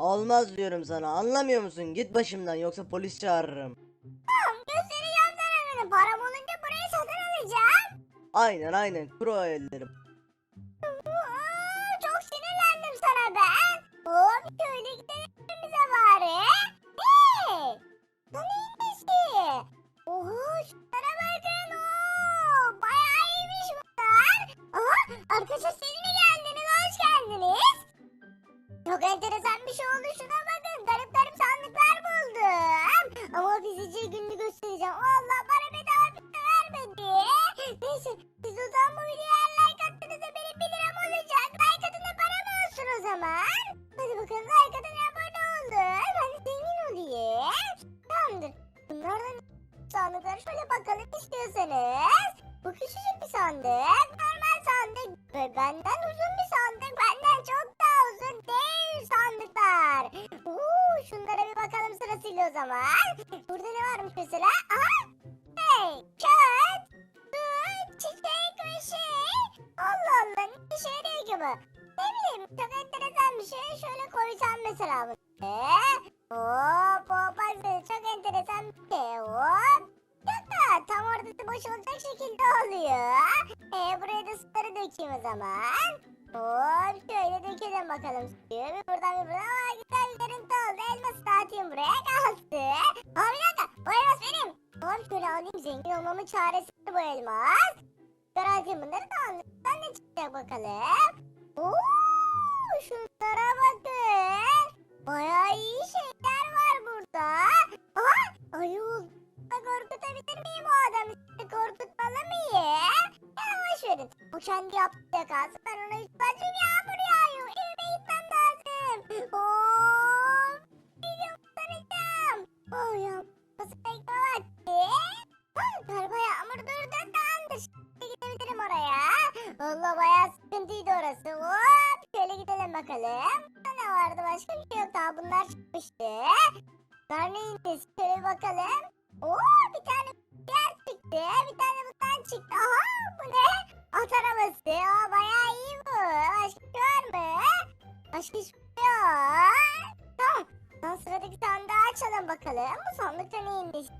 Olmaz diyorum sana anlamıyor musun? Git başımdan yoksa polis çağırırım. Tamam göstereceğim sana günü. Param olunca burayı satın alacağım. Aynen aynen kuru o ellerim. Çok sinirlendim sana ben. Hop şöyle gidelim evimize bari. Hey! Bu neyin nesi? Oha şunlara bakın. Oo, bayağı iyiymiş bunlar. Aha arkadaşlar siz mi geldiniz? Hoş geldiniz. Çok enteresan sırasıyla o zaman. Burada ne varmış mesela? Aha. Hey, kağıt, su, çiçek şey. Allah Allah ne işe yarıyor ki bu? Ne bileyim çok enteresan bir şey. Şöyle koyacağım mesela bunu. Hop hop bak çok enteresan bir şey. Hop. Yok tam ortası boş olacak şekilde oluyor. E, buraya da suları dökeyim o zaman. Hop şöyle dökelim bakalım. Bir buradan bir buradan. Aa, güzel bir görüntü oldu. Elması dağıtayım buraya kalktı. Aa bir dakika bu elmas benim. Hop şöyle alayım zengin olmamın çaresi bu elmas. Garantiyim bunları da almıştan ne çıkacak bakalım. Oo, şunlara bakın. Bayağı iyi şeyler var burada. Aha ayol. Korkutabilir miyim o adamı? Korkutmalı mıyım? Ya boş verin. O kendi yaptığı kalsın. Burada ne vardı? Başka bir şey yok daha. Bunlar çıkmıştı. Bunlar neydi? Şöyle bakalım. Oo bir tane yer çıktı. Bir tane bundan çıktı. Aha bu ne? At arabası. Aa bayağı iyi bu. Başka bir şey var mı? Başka hiçbir şey yok. Tamam. Daha sıradaki sandığı açalım bakalım. Bu sandıkta nesi?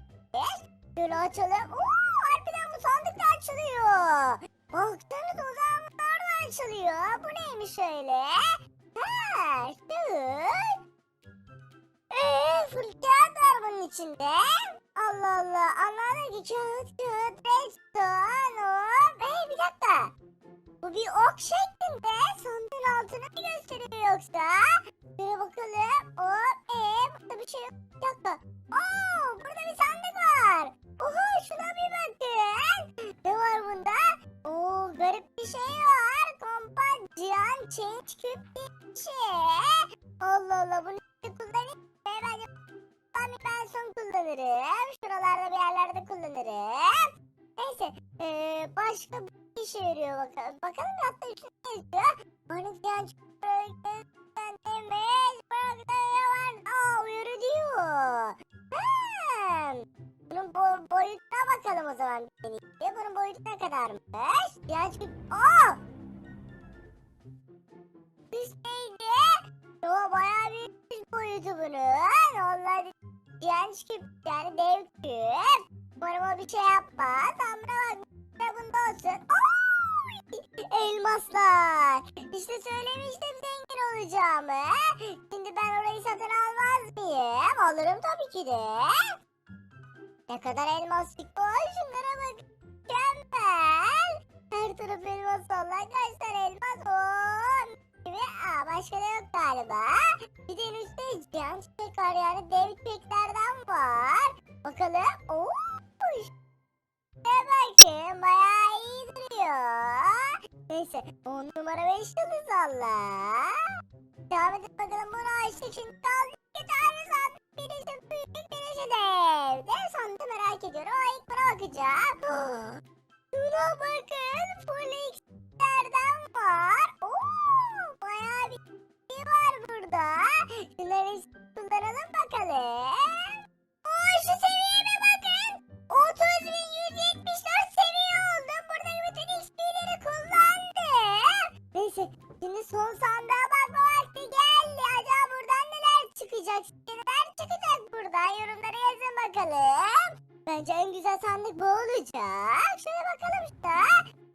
Şöyle açalım. Oo harbiden bu sandık da açılıyor. Baksanıza o zaman bunlar da açılıyor. Bu neymiş öyle? Ha şu. Eee full var bunun içinde. Allah Allah anlamadım ki kağıt kağıt redstone hop. Hey bir dakika. Bu bir ok şeklinde sandığın altına mı gösteriyor yoksa? Şöyle bakalım. Hop eee burada bir şey yok. Allah kullanayım. Bence ben, son kullanırım. Şuralarda bir yerlerde kullanırım. Neyse. Ee, başka bir işe yarıyor bakalım. Bakalım hatta üstüne ne yazıyor? Bana genç bölgesinden demiş. Bırakta ne var? Aa uyarı diyor. Hmm. Bunun bo boyutuna bakalım o zaman. Bunun boyutu ne kadarmış? Genç bir... Aa! Üsteydi. O bayağı boyutu bunun. Vallahi genç küp yani dev küp. O bir şey yapmaz. Ama bak ne bunda olsun. Oy! Elmaslar. İşte söylemiştim zengin olacağımı. Şimdi ben orayı satın almaz mıyım? Alırım tabii ki de. Ne kadar elmas çıktı. Şunlara bak. Mükemmel. Her taraf elmas Allah kaç tane elmas. Oo, gibi. Aa, başka da yok galiba. Bir de üstte can çiçek var yani dev çiçeklerden var. Bakalım. Oo. Ne bakın bayağı iyi duruyor. Neyse 10 numara 5 yıldız valla. Devam edin bakalım bunu açtık şimdi kaldı iki tane sandık. Birisi büyük birisi dev. Dev sandığı merak ediyorum ama ilk buna bakacağım. Şuna bakın full x'lerden neler çıkacak burada? Yorumlara yazın bakalım. Bence en güzel sandık bu olacak. Şöyle bakalım işte.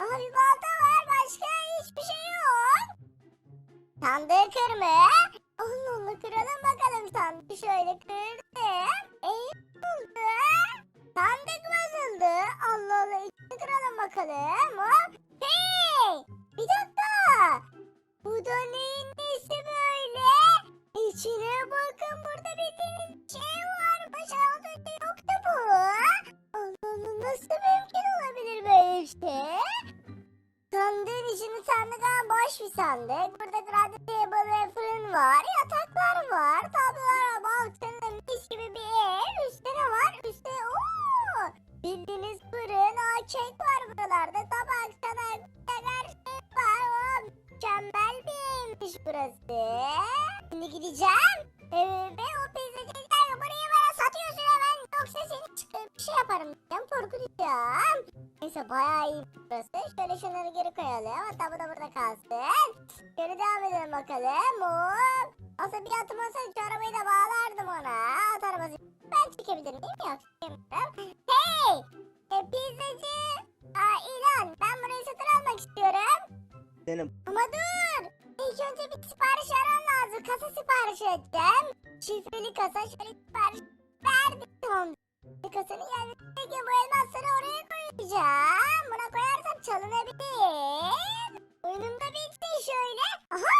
Aha bir balta var. Başka hiçbir şey yok. Sandığı kırma. Allah Allah kıralım bakalım sandığı. Bildiğiniz şey var. Başa az yoktu bu. Nasıl mümkün olabilir böyle bir şey? Sandığın içini sandık ama boş bir sandık. Burada radyo table fırın var. Yataklar var. Tablolar yaparım diyeceğim. Korkutacağım. Neyse bayağı iyi burası. Şöyle şunları geri koyalım. Hatta bu da burada kalsın. Şöyle devam edelim bakalım. Hop. Aslında bir atım olsaydı şu arabayı da bağlardım ona. At arabası. Ben çekebilirim değil mi? Yok çekemiyorum. Hey! E, pizzacı. Aa ilan. Ben burayı satın almak istiyorum. Zeynep Ama dur. İlk önce bir sipariş aran lazım. Kasa siparişi edeceğim. Şifreli kasa şöyle koyacağım. Buna koyarsam çalınabilir. Oyunumda bitti şöyle. Aha.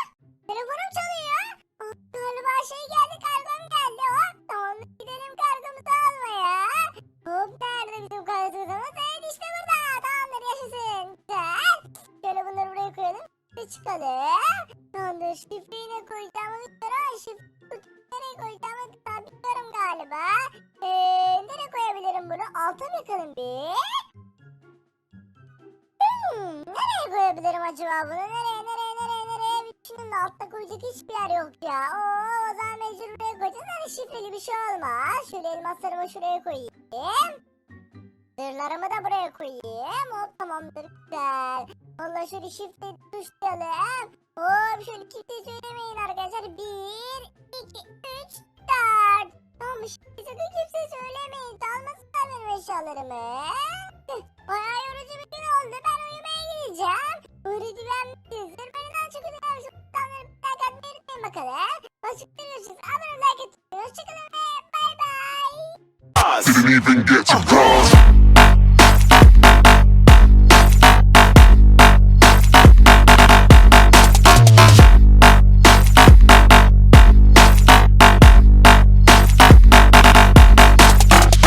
Telefonum çalıyor. Aa, Galiba şey geldi kargom geldi. Hop. Tamam gidelim kargomuzu almaya. Hop nerede bizim kargomuz? Evet işte burada. Tamamdır yaşasın. Güzel. Şöyle bunları buraya koyalım. Bir çıkalım. Tamamdır. Şifreyi ne koyacağımı bilmiyorum ama şifreyi nereye koyacağımı bilmiyorum galiba. Ee, nereye koyabilirim bunu? Alta bakalım bir. Koyabilirim acaba bunu? Nereye, nereye, nereye, nereye? De altta koyacak hiçbir yer yok ya. Oo, o zaman mecbur buraya koyacağız. Hani şifreli bir şey olmaz. Şöyle elmaslarımı şuraya koyayım. Zırhlarımı da buraya koyayım. Hop tamamdır güzel. Valla şöyle şifre tuşlayalım. Hop şöyle şifre söylemeyin arkadaşlar. Bir, iki, üç, dört. Tamam şifre sakın kimse söylemeyin. Çalmasınlar benim eşyalarımı. Bayağı yorucu bir gün oldu. Ben uyumaya gideceğim. Öğreti beğenmişsinizdir. Beni daha çok. Şu insanları bir like atmayı unutmayın bakalım. Görüşürüz. Abone olmayı unutmayın. Hoşçakalın ve bay bay. Didn't even get to cross.